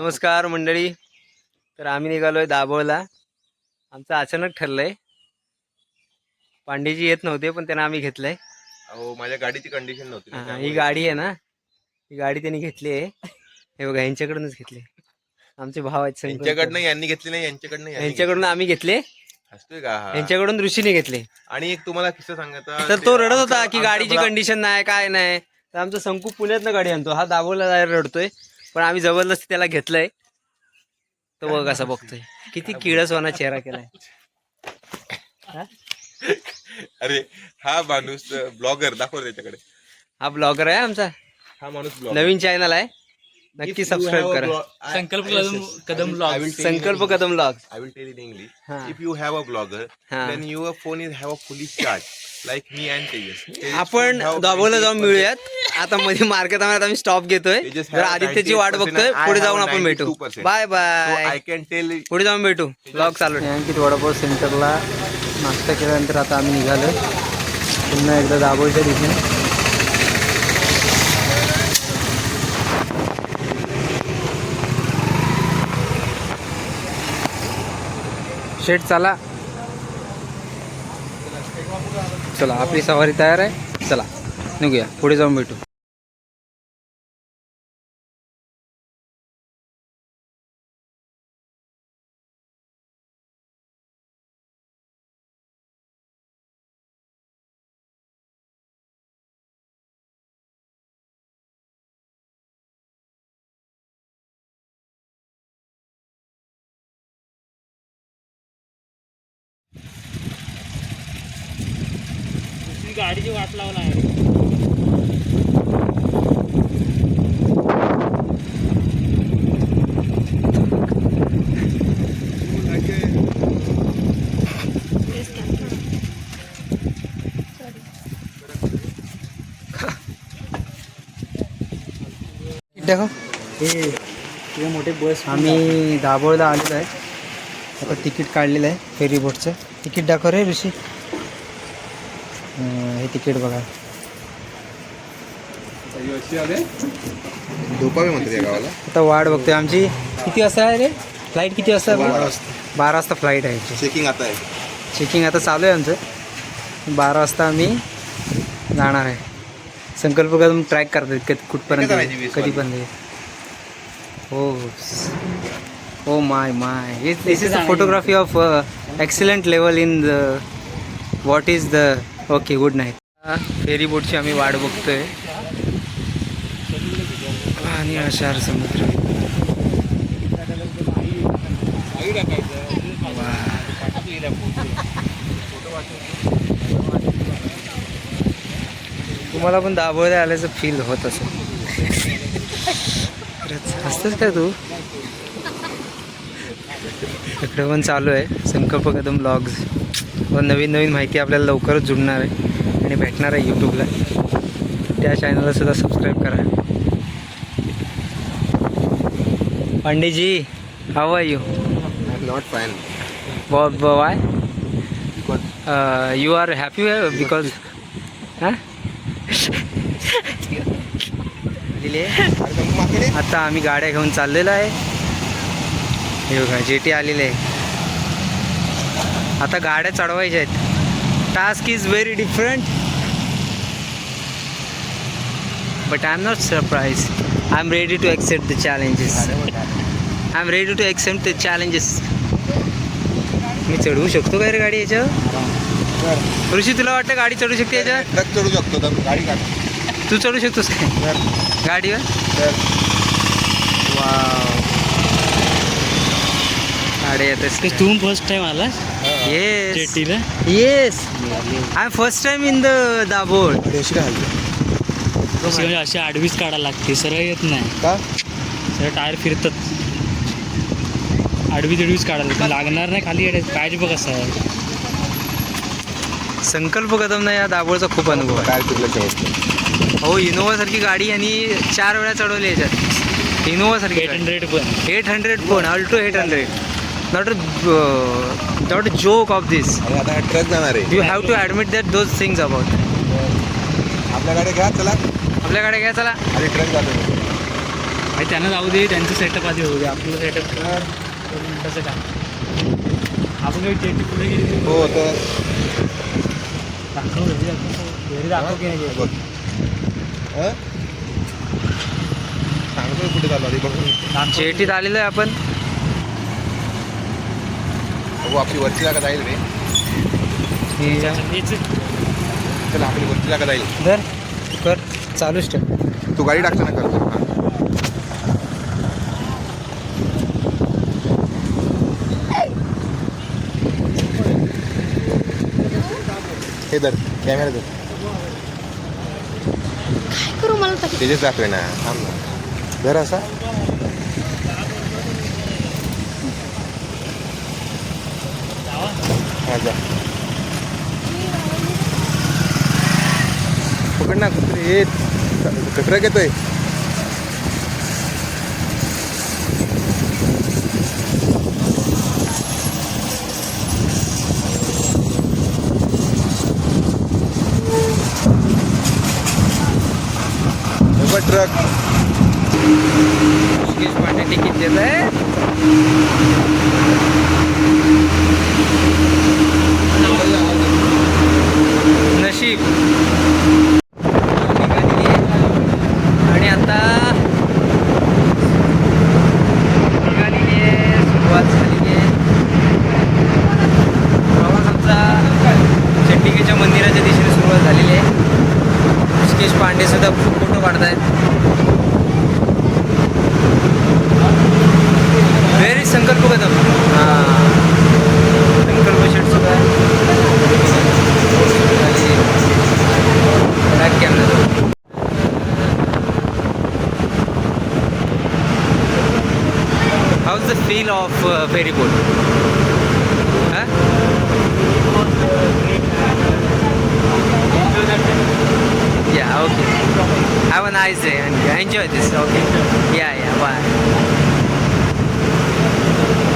नमस्कार मंडळी. तर आम्ही निघालोय दाभोळला. आमचं अचानक ठरलंय. पांडेजी येत नव्हते पण त्यांना आम्ही घेतलंय. अहो माझ्या गाडीची कंडिशन नव्हती ना, हा, त्यामुळे- गाडी आहे ना. ही गाडी त्यांनी घेतली आहे. हे बघा यांच्याकडूनच घेतली आमचे भाव आहेत संकल्प. यांच्याकडनं यांनी घेतली नाही यांच्याकडनं यांनी यांच्याकडून आम्ही घेतले. घेतली. हसतोय का? हा. यांच्याकडून ऋषीने घेतले. आणि एक तुम्हाला किस्सा सांगायचा तर ते तो रडत होता की आमचं गाडीची ब्रा- कंडिशन नाही काय नाही. तर आमचं संकू पुण्यातनं गाडी आणतो. हा दाभोळला जायला रडतोय. पण आम्ही जबरदस्ती त्याला घेतलंय. तो बघ कसा बघतोय. किती किळसवाना चेहरा केलाय. अरे हा माणूस ब्लॉगर दाखव त्याच्याकडे. हा ब्लॉगर आहे आमचा. हा माणूस नवीन चॅनल आहे. नक्की सबस्क्राईब करा. संकल्प Kadam Kadam blog Sankalp Kadam blog I will tell in English. If you have a blogger. Then your phone is have a fully charge like me and Tejas आपण दाभोळला जाऊन मिळूयात. आता मध्ये मार्केटामध्ये आम्ही स्टॉप घेतोय. Have आदित्यची वाट 98% बघतोय. पुढे जाऊन आपण भेटू. 92%. Bye bye I can tell पुढे जाऊन भेटू. ब्लॉग चालू अंकित वडापाव सेंटरला नाश्ता केल्यानंतर आता आम्ही निघालो पुन्हा एकदा दाभोळच्या दिशेने. शेट चला. चला आपली सवारी तयार आहे. चला निघूया. पुढे जाऊन भेटू. गाडीची वाट लावला आहे देखो। हे मोठे बस आम्ही दाभोळला आलेलो आहे. आता तिकीट काढलेलं आहे फेरी बोटचं तिकीट दाखव रे ऋषी. हं, तिकीट बघा. या गावाला. आता वाट बघतोय आमची. किती वाजता आहे रे? फ्लाईट किती वाजता? आहे? बारा वाजता. बारा वाजता फ्लाईट आहे याची. चेकिंग आता आहे. चेकिंग आता चालू आहे आमचं. बारा वाजता आम्ही जाणार आहे. संकल्प कदम ट्रॅक करतात कधी कुठपर्यंत कधीपर्यंत येईल. हो. हो my my this is the photography of excellent level in the what is the okay good night ferry बोटची आम्ही वाट बघतोय. आणि आशार समुद्र. तुम्हाला पण दाभोळ्या आल्याचं फील होत असेल. खरंच काय तू? इकडे पण चालू आहे संकल्प कदम ब्लॉग्स व नवीन नवीन माहिती आपल्याला लवकरच जुळणार आहे आणि भेटणार आहे यूट्यूबला त्या चॅनलला सुद्धा सबस्क्राईब करा. Pandeji how are you not fine why you are happy because हां आता आम्ही गाड्या घेऊन चाललेलो आहे. हे बघा जे टी आलेले आहे. आता गाड्या चढवायच्या आहेत. Task is very different but I am not surprise I am ready to accept the challenges I am ready to accept the challenges मी चढवू शकतो काय रे गाडी याच्यावर? ऋषी तुला वाटतं गाडी चढू शकते याच्यावर? चढू शकतो. तर गाडी तू चढू शकतोस काय गाडीवर? वाव गाडी येतेस तू फर्स्ट टाइम आला yes yes I am first time in the Dabhol अशी म्हणजे अशी आडवीच काढायला लागते सरळ येत नाही. का? सरळ टायर फिरतात. आडवी तिडवीच काढायला लागते. लागणार नाही खाली पाहिजे बघ असं. आहे संकल्प कदम ना या दाभोळचा खूप अनुभव आहे. काय चुकलं शेवट हो इनोवा सारखी गाडी यांनी चार वेळा चढवली याच्यात. इनोवा सारखी एट हंड्रेड पण. एट हंड्रेड पण Alto eight hundred not not a joke of this आणि आता हा ट्रक जाणार आहे. You have to admit that those things about आपल्या गाड्या घ्या चला. आपल्या गाड्या घ्या चला. आणि ट्रक जातो. आणि त्यांना जाऊ दे त्यांचं सेटअप आधी होऊ दे. आपलं सेटअप कसं काय आपण काही चेटी पुढे गेली हो तर. दाखव घरी दाखव. घरी दाखव की नाही बघ. अं? सांगतोय कुठे चालू आधी बघून. जेटीत आलेलो आहे आपण. बघू आपली वरची जागा जाईल रे. चला आपली वरची जागा जाईल. धर कर चालूच ठेव. तू गाडी टाकताना करतो हां. हे धर कॅमेरा धर. करू मला तर? त्याचेच दाखवे ना थांब ना. धर असा. हा जा पकड ना कुत्रे हे कचरा घेतोय हे बघ ट्रक ऋषिकेश पांडे तिकीट देत आहे ফেরি বোট হ্যাঁ Yeah, okay. Have a nice day and enjoy this, okay? Yeah, yeah, bye.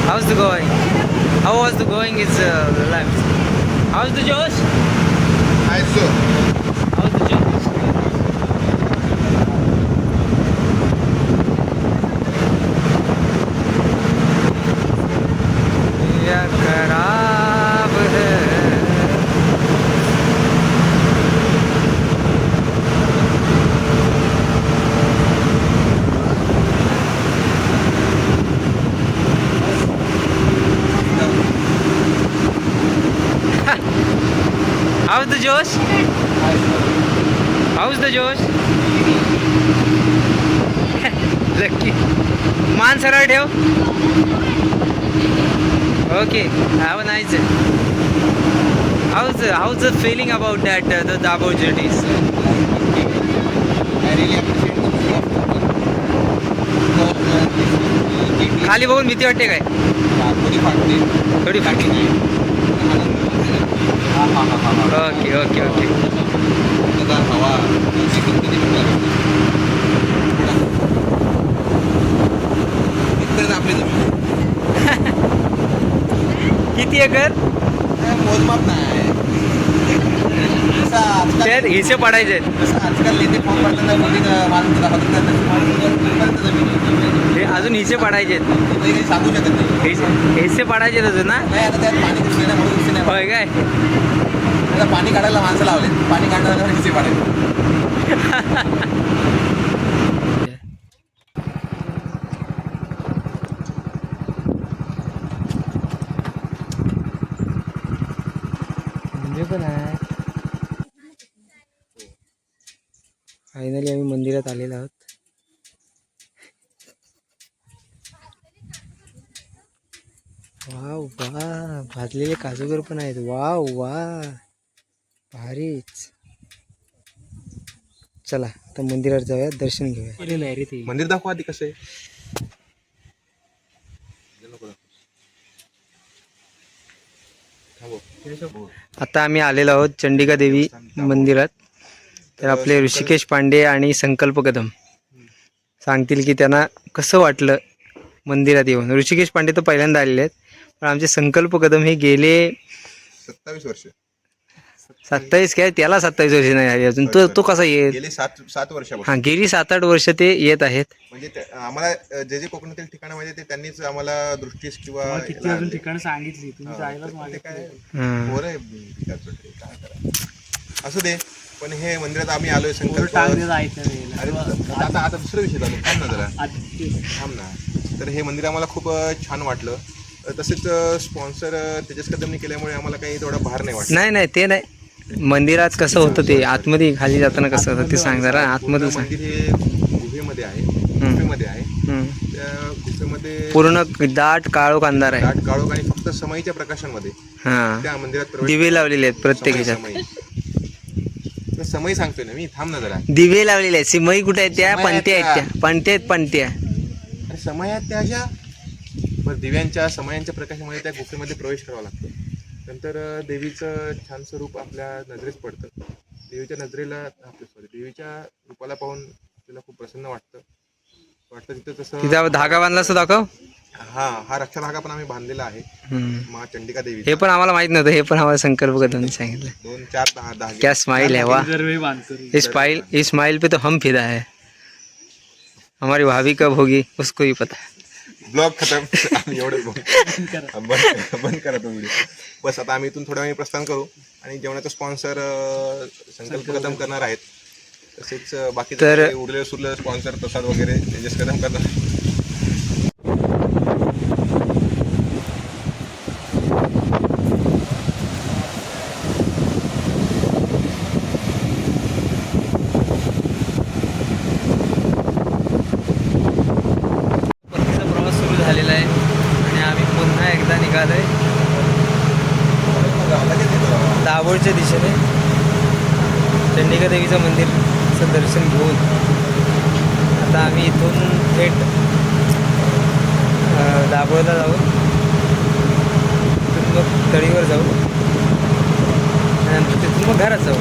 How's the going? How was the going? It's uh, left. How's the Josh? Nice. Josh? How's the Josh? Lucky मान सरळ ठेव। Okay have a nice how's how's the feeling about that the Dabhol jetties खाली बघून भीती वाटते काय? थोडी फाटी ओके ओके ओके आपली जमीन किती एकर? मोजमाप नाही. त्यात हिस्से पडायचे. आजकाल फॉर्म भरताना कोणी. हे अजून हिस्से पडायचे. सांगू शकत नाही. हिस्से हिस्से पडायचे अजून ना? नाही आता त्यात पाणी होय काय? आता पाणी काढायला माणसं लावले पाणी काढण्याला हिस्से पाडायचे म्हणजे पण आहे फायनली आम्ही मंदिरात आलेलो आहोत. वाव वा भाजलेले काजूगर पण आहेत. वाव वा भारीच. चला आता मंदिरात जाऊया दर्शन घेऊया. आहे रे ते. मंदिर दाखवा आधी कसं आहे. आता आम्ही आलेलो आहोत चंडिका देवी मंदिरात. तर आपले ऋषिकेश पांडे आणि संकल्प कदम सांगतील की त्यांना कसं वाटलं मंदिरात येऊन. ऋषिकेश पांडे तर पहिल्यांदा आलेले आहेत पण आमचे संकल्प कदम हे गेले सत्तावीस वर्ष. सत्तावीस काय? त्याला सत्तावीस वर्ष नाही झाली अजून. तो तो कसा येत गेले सात सात वर्षापासून. हा गेली सात आठ वर्ष ते येत आहेत. म्हणजे ते- आम्हाला जे जे कोकणातील ठिकाणं माहिती ते त्यांनीच आम्हाला दृष्टीस किंवा तुम्हाला किती याला अजून आणले. ठिकाणं सांगितली? तुम्ही हा, जायलाच ते मागितलं काय. पोरं आहे असू दे. पण हे मंदिरात आम्ही आलोय. अरे आता आता दुसरा विषय चालू थांब ना जरा. थांब ना. तर हे मंदिर आम्हाला खूप छान वाटलं. तसेच स्पॉन्सर तेजस कदमनी केल्यामुळे आम्हाला काही थोडा भार नाही वाटला. नाही नाही ते नाही. मंदिरात कसं होतं ते आतमध्ये खाली जाताना कसं होतं ते सांग जरा आतमध्ये मंदिर हे गुहेमध्ये आहे गुफेमध्ये आहे. हम्म. त्या गुफेमध्ये पूर्ण दाट काळो अंधार आहे. दाट काळोख आणि फक्त समईच्या प्रकाशांमध्ये. हा. त्या मंदिरात दिवे लावलेले आहेत प्रत्येक ह्याच्यात. समय सांगतोय ना मी. थांब ना जरा. दिवे लावलेले आहेत. सिमई कुठे आहेत त्या? सिमई पणत्या आहेत आहेत त्या. पणत्या आहेत पणत्या आणि समयात त्या अशा? बरं दिव्यांच्या समयांच्या प्रकाशामध्ये त्या गुफेमध्ये प्रवेश करावा लागतो. नंतर अं, देवीचं छान स्वरूप आपल्या नजरेत पडतं. देवीच्या नजरेला आपलं सॉरी देवीच्या रूपाला पाहून तिला खूप प्रसन्न वाटतं. वाटतं तिथं तसं तिथं धागा बांधला असं दाखव. हा हा रक्षाधागा पण आम्ही बांधलेला आहे. हम्म. मा चंडिका देवी हे पण आम्हाला माहीत नव्हतं हे पण आम्हाला संकल्प कदमने सांगितलं. दोन चार दहा क्या स्माइल है वाह दरवेळी बांधतो रे. इस स्माइल इस स्माइल पे तो हम फिदा है. हमारी भाभी कब होगी उसको ही पता है. ब्लॉग खतम. आम्ही एवढं बोल करा. बंद करा बंद करा तो व्हिडिओ बस आता आम्ही इथून थोड्या वेळी प्रस्थान करू आणि जेवणाचा स्पॉन्सर संकल्प कदम करणार आहेत. तसेच बाकी तर- उरलेलं सुरलेलं स्पॉन्सर प्रसाद वगैरे तेजस कदम करणार परतीचा प्रवास सुरू झालेला आहे आणि आम्ही पुन्हा एकदा निघालोय दाभोळच्या दिशेने चंडिका देवीचं मंदिरचं दर्शन घेऊन आता आम्ही इथून थेट दाभोळला जाऊ तिथून मग तळीवर जाऊ. आणि तिथून मग घरात जाऊ.